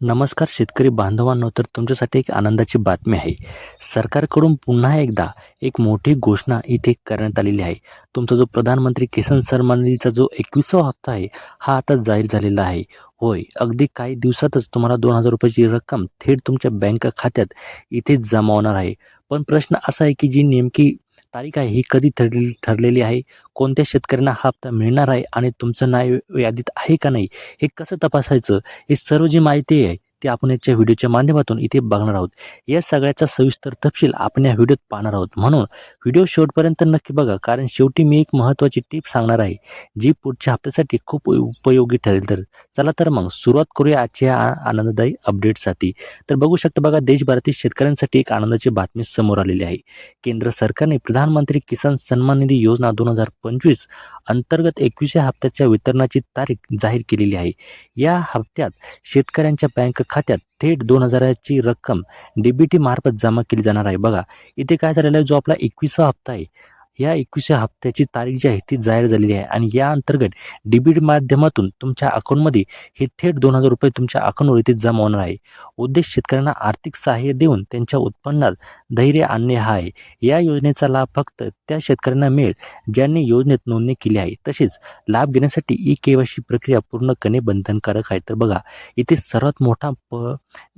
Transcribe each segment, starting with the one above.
नमस्कार शेतकरी बांधवांनो तर तुमच्यासाठी एक आनंदाची बातमी आहे. सरकारकडून पुन्हा एकदा एक मोठी घोषणा इथे करण्यात आलेली आहे. तुमचा जो प्रधानमंत्री किसान सन्मान निधीचा जो एकविसावा हप्ता आहे हा आता जाहीर झालेला आहे. होय अगदी काही दिवसातच तुम्हाला दोन हजार रुपयाची रक्कम थेट तुमच्या बँक खात्यात इथेच जमा होणार आहे. पण प्रश्न असा आहे की जी नेमकी तारीख आहे ही कधी ठरली ठरलेली आहे? कोणत्या शेतकऱ्यांना हा हप्ता मिळणार आहे आणि तुमचं नाव यादीत आहे का नाही? हे कसं तपासायचं? हे सर्व जी माहिती आहे ते आपण याच्या व्हिडिओच्या माध्यमातून इथे बघणार आहोत. या सगळ्याचा सविस्तर तपशील आपण या व्हिडिओत पाहणार आहोत. म्हणून व्हिडिओ शेवटपर्यंत नक्की बघा कारण शेवटी मी एक महत्त्वाची टीप सांगणार आहे जी पुढच्या हप्त्यासाठी खूप उपयोगी ठरेल. तर चला तर मग सुरुवात करूया आजच्या आनंददायी अपडेटसाठी. तर बघू शकता बघा देशभरातील शेतकऱ्यांसाठी एक आनंदाची बातमी समोर आलेली आहे. केंद्र सरकारने प्रधानमंत्री किसान सन्मान निधी योजना दोन हजार पंचवीस अंतर्गत एकविसव्या हप्त्याच्या वितरणाची तारीख जाहीर केलेली आहे. या हप्त्यात शेतकऱ्यांच्या बँक खात्यात थेट दोन हजाराची रक्कम डी बी टी मार्फत जमा केली जाणार आहे. बघा इथे काय झालेलं आहे? जो आपला एकविसावा हप्ता आहे या एकविसव्या हप्त्याची तारीख जी आहे ती जाहीर झालेली आहे. आणि या अंतर्गत डी माध्यमातून तुमच्या अकाउंटमध्ये हे थेट दोन हजार रुपये तुमच्या अकाउंटवर इथे जमा होणार आहे. उद्देश शेतकऱ्यांना आर्थिक सहाय्य देऊन त्यांच्या उत्पन्नात धैर्य आणणे हा आहे. या योजनेचा लाभ फक्त त्या शेतकऱ्यांना मिळेल ज्यांनी योजनेत नोंदणी केली आहे. तसेच लाभ घेण्यासाठी ई के वाय सी प्रक्रिया पूर्ण करणे बंधनकारक आहे. तर बघा इथे सर्वात मोठा प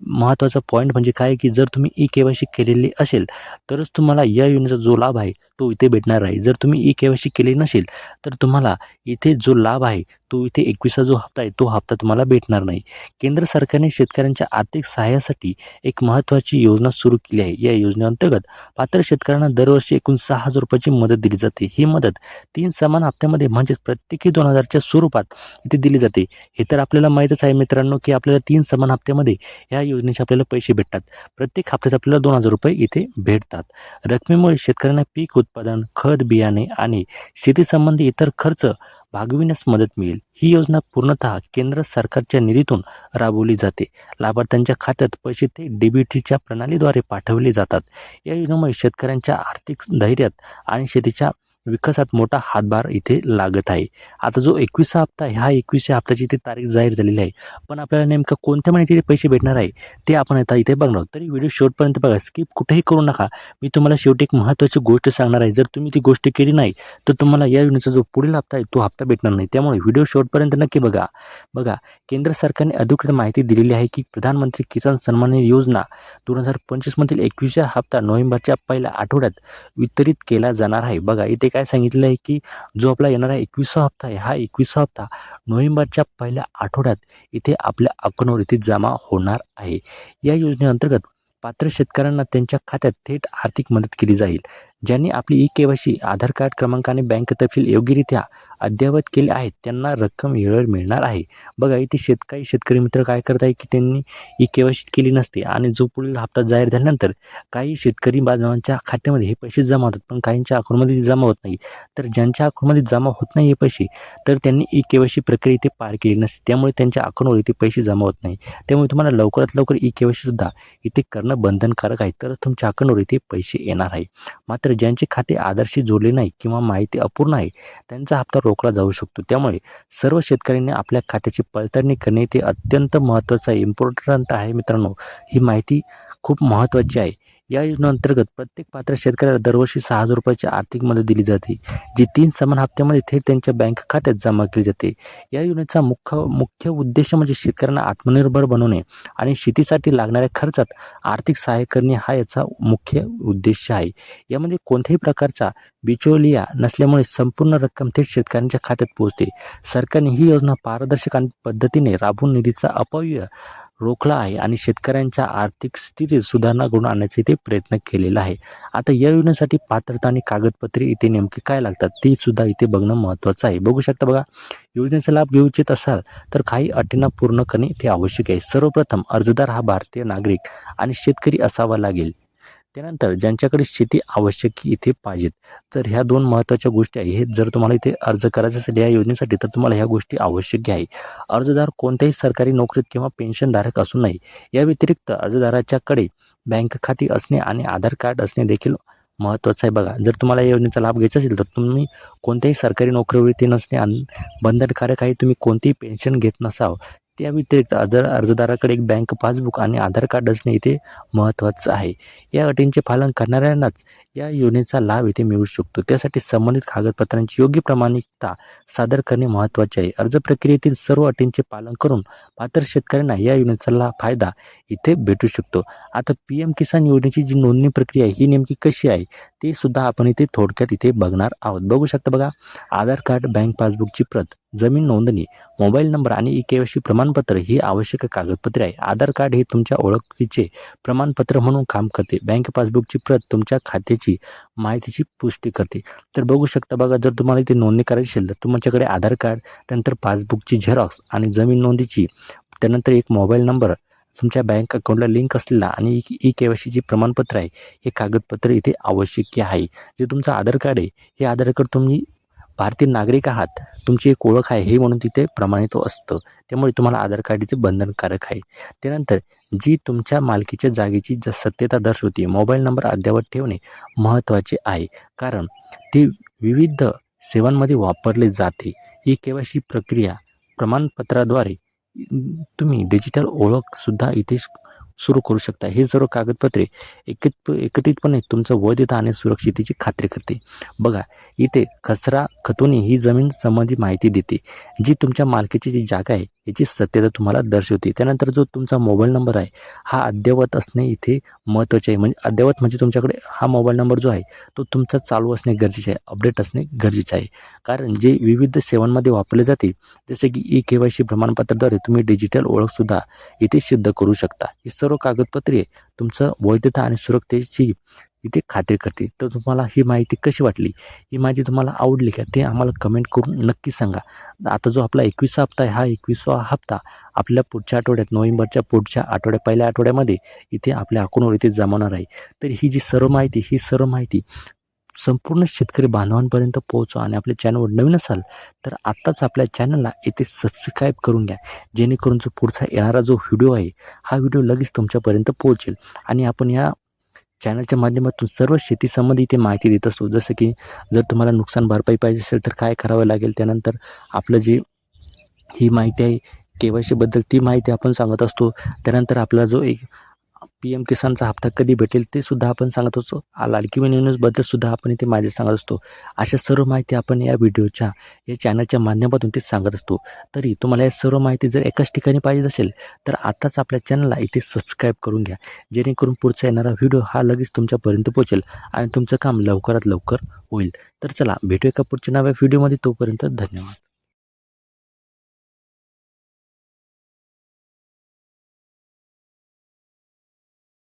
महत्त्वाचा पॉईंट म्हणजे काय? की जर तुम्ही ई के वाय सी केलेली असेल तरच तुम्हाला या योजनेचा जो लाभ आहे तो इथे भेटणार आहे. जर तुम्ही ई के वाय सी केली नसेल तर तुम्हाला इथे जो लाभ आहे तो इथे एकवीसचा जो हप्ता आहे तो हप्ता तुम्हाला भेटणार नाही. केंद्र सरकारने शेतकऱ्यांच्या आर्थिक सहाय्यासाठी एक महत्त्वाची योजना सुरू केली आहे. या योजनेअंतर्गत पात्र शेतकऱ्यांना दरवर्षी एकूण सहा हजार रुपयाची मदत दिली जाते. ही मदत तीन समान हप्त्यामध्ये म्हणजेच प्रत्येकी दोन हजारच्या स्वरूपात इथे दिली जाते. हे तर आपल्याला माहीतच आहे मित्रांनो की आपल्याला तीन समान हप्त्यामध्ये या योजनेचे आपल्याला पैसे भेटतात. प्रत्येक हप्त्यात आपल्याला दोन हजार रुपये इथे भेटतात. रकमेमुळे शेतकऱ्यांना पीक उत्पादन खत बियाणे आणि शेतीसंबंधी इतर खर्च भागविण्यास मदत मिळेल. ही योजना पूर्णतः केंद्र सरकारच्या निधीतून राबवली जाते. लाभार्थ्यांच्या खात्यात पैसे ते डीबीटीच्या प्रणालीद्वारे पाठवले जातात. या योजनेमुळे शेतकऱ्यांच्या आर्थिक धैर्यात आणि शेतीच्या विकासात मोठा हातभार इथे लागत आहे. आता जो एकवीसचा हप्ता आहे हा एकविसा हप्त्याची इथे तारीख जाहीर झालेली आहे. पण आपल्याला नेमकं कोणत्या महिन्यात इथे पैसे भेटणार आहे ते आपण आता इथे बघणार तरी व्हिडिओ शेवटपर्यंत बघा स्किप कुठेही करू नका. मी तुम्हाला शेवटी एक महत्त्वाची गोष्ट सांगणार आहे. जर तुम्ही ती गोष्ट केली नाही तर तुम्हाला या योजनेचा जो पुढील हप्ता आहे तो हप्ता भेटणार नाही. त्यामुळे व्हिडिओ शेवटपर्यंत नक्की बघा. बघा केंद्र सरकारने अधिकृत माहिती दिलेली आहे की प्रधानमंत्री किसान सन्मान योजना दोन हजार पंचवीसमधील एकविसा हप्ता नोव्हेंबरच्या पहिल्या आठवड्यात वितरित केला जाणार आहे. बघा इथे काय सांगितलं आहे की जो आपला येणारा एकवीसवा हप्ता आहे हा एकविसा हप्ता नोव्हेंबरच्या पहिल्या आठवड्यात इथे आपल्या अकाउंटवर इथे जमा होणार आहे. या योजनेअंतर्गत पात्र शेतकऱ्यांना त्यांच्या खात्यात थेट आर्थिक मदत केली जाईल. ज्यांनी आपली ई केवायसी आधार कार्ड क्रमांकाने बँक तपशील योग्यरित्या अद्ययावत केले आहेत त्यांना रक्कम वेळेवर मिळणार आहे. बघा इथे शेत काही शेतकरी मित्र काय करत आहे की त्यांनी ई केवायसी केली नसते आणि जो पुढील हप्ता जाहीर झाल्यानंतर काही शेतकरी बांधवांच्या खात्यामध्ये हे पैसे जमा होतात पण काहींच्या अकाउंटमध्ये ते जमा होत नाही. तर ज्यांच्या अकाउंटमध्ये जमा होत नाही हे पैसे तर त्यांनी ई केवायसी सी प्रक्रिया इथे पार केली नसते. त्यामुळे त्यांच्या अकाउंटवर इथे पैसे जमा होत नाही. त्यामुळे तुम्हाला लवकरात लवकर ई केवायसीसुद्धा इथे करणं बंधनकारक आहे. तरच तुमच्या अकाउंटवर इथे पैसे येणार आहे. मात्र ज्यांचे खाते आधारशी जोडले नाही किंवा माहिती अपूर्ण आहे त्यांचा हप्ता रोखला जाऊ शकतो. त्यामुळे सर्व शेतकऱ्यांनी आपल्या खात्याची पडताळणी करणे ते अत्यंत महत्त्वाचं आहे इम्पॉर्टंट आहे मित्रांनो. ही माहिती खूप महत्त्वाची आहे. या योजनेअंतर्गत प्रत्येक पात्र शेतकऱ्याला दरवर्षी सहा हजार रुपयाची आर्थिक मदत दिली जाते जी तीन समान हप्त्यामध्ये थेट त्यांच्या बँक खात्यात जमा केली जाते. या योजनेचा मुख्य मुख्य उद्देश म्हणजे शेतकऱ्यांना आत्मनिर्भर बनवणे आणि शेतीसाठी लागणाऱ्या खर्चात आर्थिक सहाय्य करणे हा याचा मुख्य उद्देश आहे. यामध्ये कोणत्याही प्रकारचा बिचोलिया नसल्यामुळे संपूर्ण रक्कम थेट शेतकऱ्यांच्या खात्यात पोहोचते. सरकारने ही योजना पारदर्शक आणि पद्धतीने राबवून निधीचा अपव्यय रोखला आहे आणि शेतकऱ्यांच्या आर्थिक स्थितीत सुधारणा घडून आणण्याचा इथे प्रयत्न केलेला आहे. आता या योजनेसाठी पात्रता आणि कागदपत्रे इथे नेमके काय लागतात ते सुद्धा इथे बघणं महत्त्वाचं आहे. बघू शकता बघा योजनेचा लाभ घेऊ इच्छित असाल तर काही अटींना पूर्ण करणे ते आवश्यक आहे. सर्वप्रथम अर्जदार हा भारतीय नागरिक आणि शेतकरी असावा लागेल. त्यानंतर ज्यांच्याकडे शेती आवश्यक इथे पाहिजेत तर ह्या दोन महत्त्वाच्या गोष्टी आहे हे जर तुम्हाला इथे अर्ज करायचा असेल या योजनेसाठी तर तुम्हाला ह्या गोष्टी आवश्यक आहे. अर्जदार कोणत्याही सरकारी नोकरीत किंवा पेन्शनधारक असू नये या व्यतिरिक्त अर्जदाराच्याकडे बँक खाती असणे आणि आधार कार्ड असणे देखील महत्त्वाचं आहे. बघा जर तुम्हाला या योजनेचा लाभ घ्यायचा असेल तर तुम्ही कोणत्याही सरकारी नोकरीवर इथे नसणे आणि बंधनकारक आहे तुम्ही कोणतीही पेन्शन घेत नसावं त्या व्यतिरिक्त जर अर्जदाराकडे एक बँक पासबुक आणि आधार कार्ड असणे इथे महत्त्वाचं आहे. या अटींचे पालन करणाऱ्यांनाच या योजनेचा लाभ इथे मिळू शकतो. त्यासाठी संबंधित कागदपत्रांची योग्य प्रामाणिकता सादर करणे महत्त्वाचे आहे. अर्ज प्रक्रियेतील सर्व अटींचे पालन करून पात्र शेतकऱ्यांना या योजनेचा लाभ फायदा इथे भेटू शकतो. आता पी एम किसान योजनेची जी नोंदणी प्रक्रिया आहे ही नेमकी कशी आहे ते सुद्धा आपण इथे थोडक्यात इथे बघणार आहोत. बघू शकता बघा आधार कार्ड बँक पासबुकची प्रत. जमीन नोंदणी मोबाईल नंबर आणि ई के प्रमाणपत्र ही आवश्यक कागदपत्रे आहे. आधार कार्ड हे तुमच्या ओळखीचे प्रमाणपत्र म्हणून काम करते. बँक पासबुकची प्रत तुमच्या खात्याची माहितीची पुष्टी करते. तर बघू शकता बघा जर तुम्हाला इथे नोंदणी करायची असेल तर तुमच्याकडे आधार कार्ड त्यानंतर पासबुकची झेरॉक्स आणि जमीन नोंदीची त्यानंतर एक मोबाईल नंबर तुमच्या बँक अकाउंटला लिंक असलेला आणि ई के वाय प्रमाणपत्र आहे हे कागदपत्र इथे आवश्यक आहे. जे तुमचं आधार कार्ड आहे हे आधार कार्ड तुम्ही भारतीय नागरिक आहात. तुमची एक ओळख आहे हे म्हणून तिथे प्रमाणित असतं. त्यामुळे तुम्हाला आधार कार्डचे बंधनकारक आहे. त्यानंतर जी तुमच्या मालकीच्या जागेची ज सत्यता दर्शवते मोबाईल नंबर अद्ययावत ठेवणे महत्त्वाचे आहे. कारण ते विविध सेवांमध्ये वापरले जाते. ही केवायसी प्रक्रिया प्रमाणपत्राद्वारे तुम्ही डिजिटल ओळखसुद्धा इथे सुरू करू शकता. हे सर्व कागदपत्रे एकत्र एकत्रितपणे तुमचं वैधता आणि सुरक्षितेची खात्री करते. बघा इथे कचरा खतोनी ही जमीन संबंधी माहिती देते जी तुमच्या मालकीची जी जागा आहे याची सत्यता तुम्हाला दर्शवते. त्यानंतर जो तुमचा मोबाईल नंबर आहे हा अद्ययावत असणे इथे महत्त्वाचे आहे. म्हणजे अद्ययावत म्हणजे तुमच्याकडे हा मोबाईल नंबर जो आहे तो तुमचा चालू असणे गरजेचे आहे अपडेट असणे गरजेचे आहे. कारण जे विविध सेवांमध्ये वापरले जाते जसे की ई के वाय सी प्रमाणपत्राद्वारे तुम्ही डिजिटल ओळखसुद्धा इथे सिद्ध करू शकता. ही सर्व कागदपत्रे तुमचं वैधता आणि सुरक्षतेची इथे खात्री करते. तर तुम्हाला ही माहिती कशी वाटली? ही माहिती तुम्हाला आवडली का? ते आम्हाला कमेंट करून नक्की सांगा. आता जो आपला एकवीसवा हप्ता आहे हा एकवीसवा हप्ता आपल्या पुढच्या आठवड्यात नोव्हेंबरच्या पुढच्या आठवड्या पहिल्या आठवड्यामध्ये इथे आपल्या अकाउंटवर इथे जमवणार आहे. तर ही जी सर्व माहिती ही सर्व माहिती संपूर्ण शेतकरी बांधवांपर्यंत पोहोचवा आणि आपल्या चॅनलवर नवीन असाल तर आत्ताच आपल्या चॅनलला इथे सबस्क्राईब करून घ्या. जेणेकरून जो पुढचा येणारा जो व्हिडिओ आहे हा व्हिडिओ लगेच तुमच्यापर्यंत पोहोचेल आणि आपण या चॅनलच्या माध्यमातून सर्व शेती संबंधी इथे माहिती देत असतो. जसं की जर तुम्हाला नुकसान भरपाई पाहिजे असेल तर काय करावं लागेल? त्यानंतर आपलं जे ही माहिती आहे के वाय सीबद्दल ती माहिती आपण सांगत असतो. त्यानंतर आपला जो एक पी एम किसानचा हप्ता कधी भेटेल ते सुद्धा आपण सांगत असतो आ लाडकी सुद्धा आपण इथे माहिती सांगत असतो. अशा सर्व माहिती आपण या व्हिडिओच्या या चॅनलच्या माध्यमातून ते सांगत असतो. तरी तुम्हाला या सर्व माहिती जर एकाच ठिकाणी पाहिजे असेल तर आत्ताच आपल्या चॅनलला इथे सबस्क्राईब करून घ्या. जेणेकरून पुढचा येणारा व्हिडिओ हा लगेच तुमच्यापर्यंत पोहोचेल आणि तुमचं काम लवकरात लवकर होईल. तर चला भेटूया का पुढच्या नव्या व्हिडिओमध्ये. तोपर्यंत धन्यवाद.